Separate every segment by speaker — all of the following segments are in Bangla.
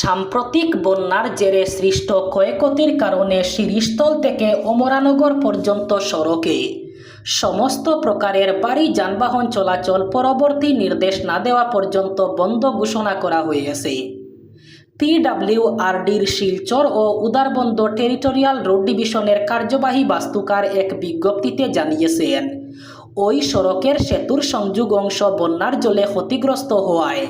Speaker 1: সাম্প্রতিক বন্যার জেরে সৃষ্ট ক্ষয়ক্ষতির কারণে শিরিস্থল থেকে অমরানগর পর্যন্ত সড়কে। সমস্ত প্রকারের বাড়ি, যানবাহন চলাচল পরবর্তী নির্দেশ না দেওয়া পর্যন্ত বন্ধ ঘোষণা করা হয়েছে। পিডাব্লিউআরডির শিলচর ও উদারবন্দ টেরিটোরিয়াল রোড ডিভিশনের কার্যবাহী বাস্তুকার এক বিজ্ঞপ্তিতে জানিয়েছেন ওই সড়কের সেতুর সংযোগ অংশ বন্যার জলে ক্ষতিগ্রস্ত হওয়ায়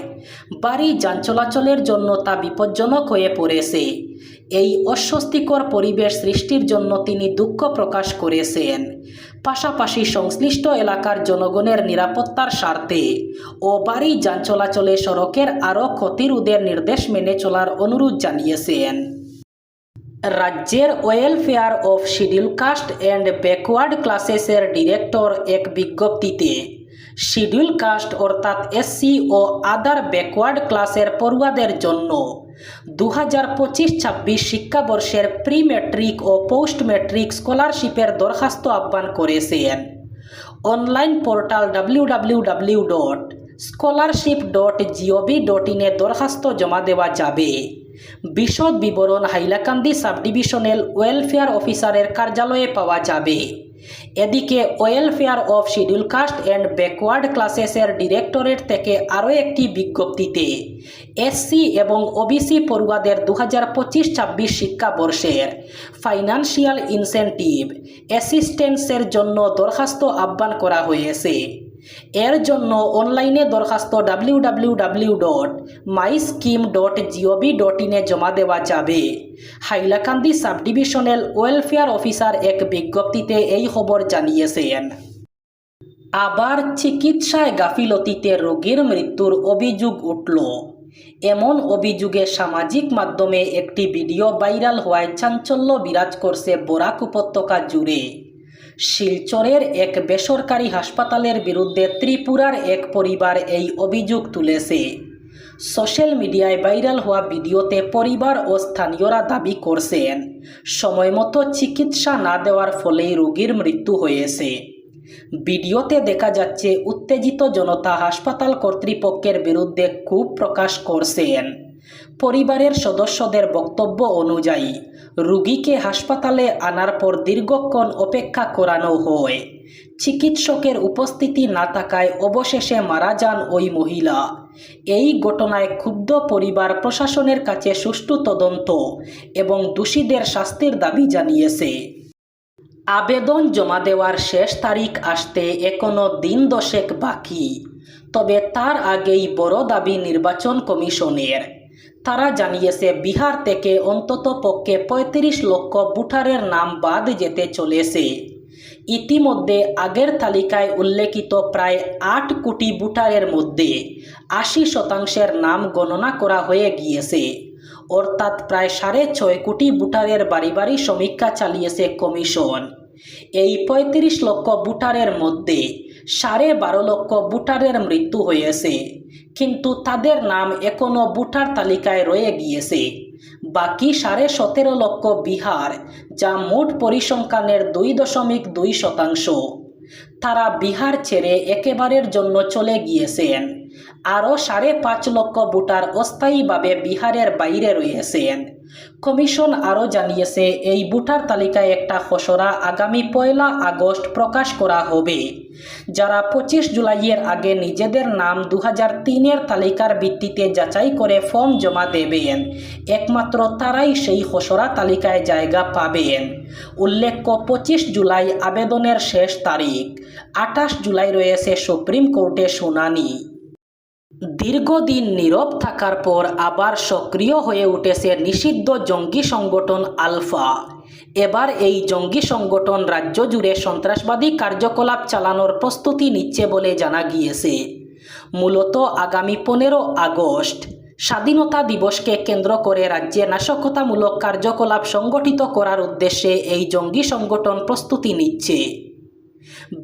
Speaker 1: বাড়ি যান চলাচলের জন্য তা বিপজ্জনক হয়ে পড়েছে। এই অস্বস্তিকর পরিবেশ সৃষ্টির জন্য তিনি দুঃখ প্রকাশ করেছেন। পাশাপাশি সংশ্লিষ্ট এলাকার জনগণের নিরাপত্তার স্বার্থে ও বাড়ি যান চলাচলে সড়কের আরও ক্ষতিরোধের নির্দেশ মেনে চলার অনুরোধ জানিয়েছেন। রাজ্যের welfare of schedule caste and backward ক্লাসেসের director এক বিজ্ঞপ্তিতে, শিডিউল কাস্ট অর্থাৎ এসসি ও আদার ব্যাকওয়ার্ড ক্লাসের পড়ুয়াদের জন্য দু হাজার পঁচিশ ছাব্বিশ শিক্ষাবর্ষের প্রি ম্যাট্রিক ও পোস্ট ম্যাট্রিক স্কলারশিপের দরখাস্ত আহ্বান করেছেন। Online portal W W W dot scholarship dot GOV dot ইনে দরখাস্ত জমা দেওয়া যাবে। বিশদ বিবরণ হাইলাকান্দি সাব ডিভিশনাল ওয়েলফেয়ার অফিসারের কার্যালয়ে পাওয়া যাবে। এদিকে welfare of schedule caste and backward ক্লাসেসের directorate থেকে আরও একটি বিজ্ঞপ্তিতে এসসি এবং ওবিসি পড়ুয়াদের দু হাজার পঁচিশ ছাব্বিশ শিক্ষাবর্ষের ফাইন্যান্সিয়াল ইনসেন্টিভ অ্যাসিস্ট্যান্সের জন্য দরখাস্ত আহ্বান করা হয়েছে। এর জন্য অনলাইনে দরখাস্ত W W W dot my scheme dot dot ইনে জমা দেওয়া যাবে। Hailakandi sub divisional welfare officer এক বিজ্ঞপ্তিতে এই খবর জানিয়েছেন। আবার চিকিৎসায় গাফিলতিতে রোগীর মৃত্যুর অভিযোগ উঠল। এমন অভিযোগে সামাজিক মাধ্যমে একটি ভিডিও ভাইরাল হওয়ায় চাঞ্চল্য বিরাজ করছে বরাক উপত্যকা জুড়ে। শিলচরের এক বেসরকারি হাসপাতালের বিরুদ্ধে ত্রিপুরার এক পরিবার এই অভিযোগ তুলেছে। সোশ্যাল মিডিয়ায় ভাইরাল হওয়া ভিডিওতে পরিবার ও স্থানীয়রা দাবি করছেন সময়মতো চিকিৎসা না দেওয়ার ফলেই রোগীর মৃত্যু হয়েছে। ভিডিওতে দেখা যাচ্ছে, উত্তেজিত জনতা হাসপাতাল কর্তৃপক্ষের বিরুদ্ধে ক্ষোভ প্রকাশ করছেন। পরিবারের সদস্যদের বক্তব্য অনুযায়ী, রুগীকে হাসপাতালে আনার পর দীর্ঘক্ষণ অপেক্ষা করানো হয়। চিকিৎসকের উপস্থিতি না থাকায় অবশেষে মারা যান ওই মহিলা। এই ঘটনায় ক্ষুব্ধ পরিবার প্রশাসনের কাছে সুষ্ঠু তদন্ত এবং দোষীদের শাস্তির দাবি জানিয়েছে। আবেদন জমা দেওয়ার শেষ তারিখ আসতে এখনও দিন দশেক বাকি, তবে তার আগেই বড় দাবি নির্বাচন কমিশনের। তারা জানিয়েছে, বিহার থেকে অন্তত পক্ষে পঁয়ত্রিশ লক্ষ ভোটারের নাম বাদ যেতে চলেছে। ইতিমধ্যে আগের তালিকায় উল্লেখিত প্রায় আট কোটি ভোটারের মধ্যে আশি শতাংশের নাম গণনা করা হয়ে গিয়েছে। অর্থাৎ প্রায় সাড়ে ছয় কোটি ভোটারের বাড়ি বাড়ি সমীক্ষা চালিয়েছে কমিশন। এই পঁয়ত্রিশ লক্ষ ভোটারের মধ্যে সাড়ে বারো লক্ষ ভোটারের মৃত্যু হয়েছে। কিন্তু তাদের নাম এখনও ভোটার তালিকায় রয়ে গিয়েছে। বাকি সাড়ে সতেরো লক্ষ বিহার, যা মোট পরিসংখ্যানের দুই দশমিক দুই শতাংশ। তারা বিহার ছেড়ে একেবারের জন্য চলে গিয়েছেন। আরও সাড়ে পাঁচ লক্ষ ভোটার অস্থায়ীভাবে বিহারের বাইরে রয়েছেন। কমিশন আরও জানিয়েছে, এই ভোটার তালিকায় একটা খসড়া আগামী পয়লা আগস্ট প্রকাশ করা হবে। যারা পঁচিশ জুলাইয়ের আগে নিজেদের নাম দু তিনের তালিকার ভিত্তিতে যাচাই করে ফর্ম জমা দেবেন, একমাত্র তারাই সেই খসড়া তালিকায় জায়গা পাবেন। উল্লেখ্য, পঁচিশ জুলাই আবেদনের শেষ তারিখ, আঠাশ জুলাই রয়েছে সুপ্রিম কোর্টে শুনানি। দীর্ঘদিন নীরব থাকার পর আবার সক্রিয় হয়ে উঠেছে নিষিদ্ধ জঙ্গি সংগঠন আলফা। এবার এই জঙ্গি সংগঠন রাজ্য জুড়ে সন্ত্রাসবাদী কার্যকলাপ চালানোর প্রস্তুতি নিচ্ছে বলে জানা গিয়েছে। মূলত আগামী পনেরো আগস্ট স্বাধীনতা দিবসকে কেন্দ্র করে রাজ্যে নাশকতামূলক কার্যকলাপ সংগঠিত করার উদ্দেশ্যে এই জঙ্গি সংগঠন প্রস্তুতি নিচ্ছে।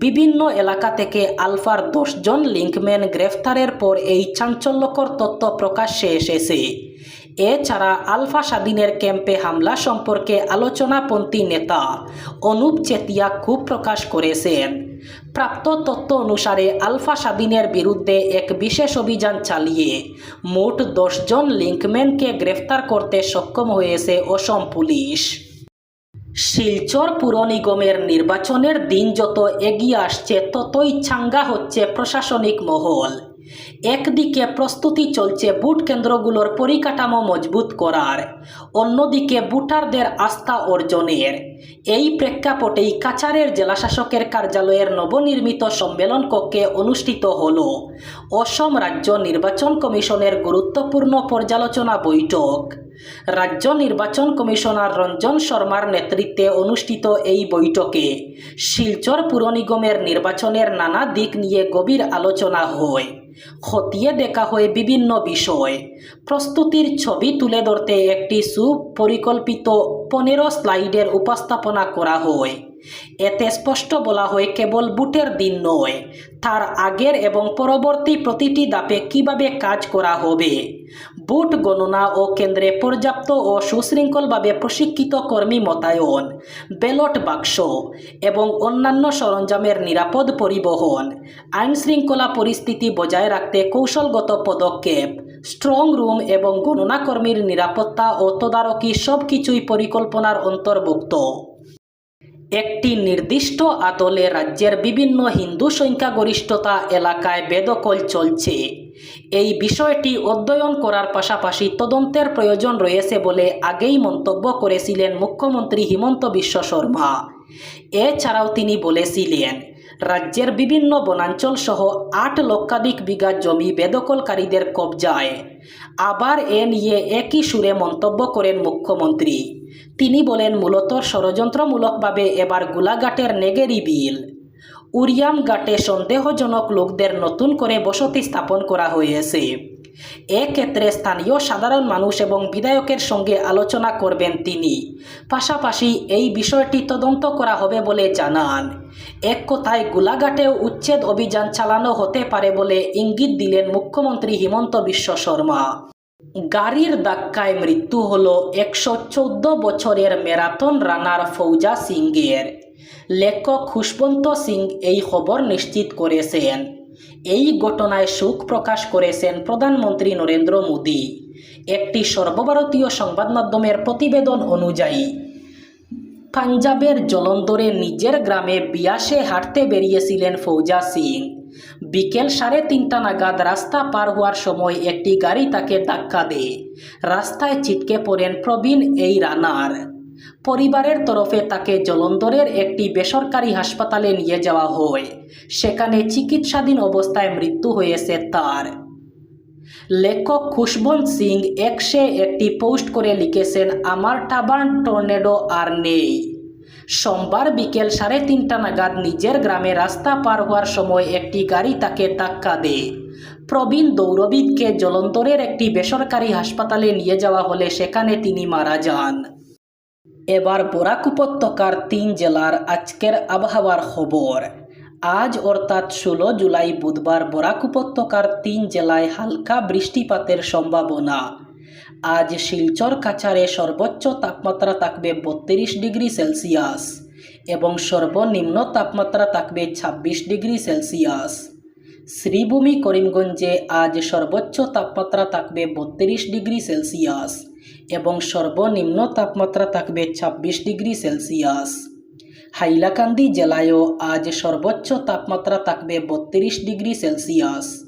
Speaker 1: বিভিন্ন এলাকা থেকে আলফার দশজন লিঙ্কম্যান গ্রেফতারের পর এই চাঞ্চল্যকর তথ্য প্রকাশ্যে এসেছে। এছাড়া আলফা স্বাধীনের ক্যাম্পে হামলা সম্পর্কে আলোচনাপন্থী নেতা অনুপ চেতিয়া ক্ষোভ প্রকাশ করেছেন। প্রাপ্ত তথ্য অনুসারে আলফা স্বাধীনের বিরুদ্ধে এক বিশেষ অভিযান চালিয়ে মোট দশজন লিঙ্কম্যানকে গ্রেফতার করতে সক্ষম হয়েছে অসম পুলিশ। শিলচর পুর নিগমের নির্বাচনের দিন যত এগিয়ে আসছে, ততই চাঙ্গা হচ্ছে প্রশাসনিক মহল। একদিকে প্রস্তুতি চলছে বুট কেন্দ্রগুলোর পরিকাঠামো মজবুত করার, অন্যদিকে ভোটারদের আস্থা অর্জনের। এই প্রেক্ষাপটেই কাছাড়ের জেলাশাসকের কার্যালয়ের নবনির্মিত সম্মেলন কক্ষে অনুষ্ঠিত হল অসম রাজ্য নির্বাচন কমিশনের গুরুত্বপূর্ণ পর্যালোচনা বৈঠক। রাজ্য নির্বাচন কমিশনার রঞ্জন শর্মার নেতৃত্বে অনুষ্ঠিত এই বৈঠকে শিলচর পুর নিগমের নির্বাচনের নানা দিক নিয়ে গভীর আলোচনা হয়। খতিয়ে দেখা হয় বিভিন্ন বিষয়। প্রস্তুতির ছবি তুলে ধরতে একটি সুপরিকল্পিত পনেরো স্লাইডের উপস্থাপনা করা হয়। এতে স্পষ্ট বলা হয় কেবল বুটের দিন নয়, তার আগের এবং পরবর্তী প্রতিটি দাপে কীভাবে কাজ করা হবে। বুট গণনা ও কেন্দ্রে পর্যাপ্ত ও সুশৃঙ্খলভাবে প্রশিক্ষিত কর্মী মোতায়ন, ব্যালট বাক্স এবং অন্যান্য সরঞ্জামের নিরাপদ পরিবহন আইন শৃঙ্খলা পরিস্থিতি বজায় রাখতে কৌশলগত পদক্ষেপ, স্ট্রং রুম এবং গণনাকর্মীর নিরাপত্তা ও তদারকি সব কিছুই পরিকল্পনার অন্তর্ভুক্ত। একটি নির্দিষ্ট আদলে রাজ্যের বিভিন্ন হিন্দু সংখ্যাগরিষ্ঠতা এলাকায় বেদখল চলছে। এই বিষয়টি অধ্যয়ন করার পাশাপাশি তদন্তের প্রয়োজন রয়েছে বলে আগেই মন্তব্য করেছিলেন মুখ্যমন্ত্রী হিমন্ত বিশ্ব শর্মা। এছাড়াও তিনি বলেছিলেন, রাজ্যের বিভিন্ন বনাঞ্চল সহ আট লক্ষাধিক বিঘা জমি বেদখলকারীদের কবজায়। আবার এ নিয়ে একই সুরে মন্তব্য করেন মুখ্যমন্ত্রী। তিনি বলেন, মূলত ষড়যন্ত্রমূলকভাবে এবার গোলাঘাটের নেগেরি বিল। উরিয়াম ঘাটে সন্দেহজনক লোকদের নতুন করে বসতি স্থাপন করা হয়েছে। এক্ষেত্রে স্থানীয় সাধারণ মানুষ এবং বিধায়কের সঙ্গে আলোচনা করবেন তিনি। পাশাপাশি এই বিষয়টি তদন্ত করা হবে বলে জানান। এক কথায়, গোলাঘাটেও উচ্ছেদ অভিযান চালানো হতে পারে বলে ইঙ্গিত দিলেন মুখ্যমন্ত্রী হিমন্ত বিশ্ব শর্মা। গাড়ির ধাক্কায় মৃত্যু হল একশো চোদ্দ বছরের ম্যারাথন রানার ফৌজা সিংয়ের। লেখক খুশবন্ত সিং এই খবর নিশ্চিত করেছেন। এই ঘটনায় শোক প্রকাশ করেছেন প্রধানমন্ত্রী নরেন্দ্র মোদী। একটি সর্বভারতীয় সংবাদ মাধ্যমের প্রতিবেদন অনুযায়ী, পাঞ্জাবের জলন্ধরে নিজের গ্রামে বিয়াসে হাঁটতে বেরিয়েছিলেন ফৌজা সিং। বিকেল সাড়ে তিনটা নাগাদ রাস্তা পার হওয়ার সময় একটি গাড়ি তাকে ধাক্কা দেয়। রাস্তায় ছিটকে পড়েন প্রবীণ এই রানার। পরিবারের তরফে তাকে জলন্ধরের একটি বেসরকারি হাসপাতালে নিয়ে যাওয়া হয়। সেখানে চিকিৎসাধীন অবস্থায় মৃত্যু হয়েছে তার। লেখক খুশবন্ত সিং একশে একটি পোস্ট করে লিখেছেন, আমার টাবার্ন টর্নেডো আর নেই। সোমবার বিকেল সাড়ে তিনটা নাগাদ নিজের গ্রামে রাস্তা পার হওয়ার সময় একটি গাড়ি তাকে ধাক্কা দেয়। প্রবীণ দৌরবিদকে জলন্তরের একটি বেসরকারি হাসপাতালে নিয়ে যাওয়া হলে সেখানে তিনি মারা যান। এবার বরাক উপত্যকার তিন জেলার আজকের আবহাওয়ার খবর। আজ অর্থাৎ ষোলো জুলাই বুধবার বরাক উপত্যকার তিন জেলায় হালকা বৃষ্টিপাতের সম্ভাবনা। আজ শিলচর কাছারে সর্বোচ্চ তাপমাত্রা থাকবে বত্রিশ ডিগ্রি সেলসিয়াস এবং সর্বনিম্ন তাপমাত্রা থাকবে ছাব্বিশ ডিগ্রি সেলসিয়াস। শ্রীভূমি করিমগঞ্জে আজ সর্বোচ্চ তাপমাত্রা থাকবে বত্রিশ ডিগ্রি সেলসিয়াস এবং সর্বনিম্ন তাপমাত্রা থাকবে ছাব্বিশ ডিগ্রি সেলসিয়াস। হাইলাকান্দি জেলায়ও আজ সর্বোচ্চ তাপমাত্রা থাকবে বত্রিশ ডিগ্রি সেলসিয়াস।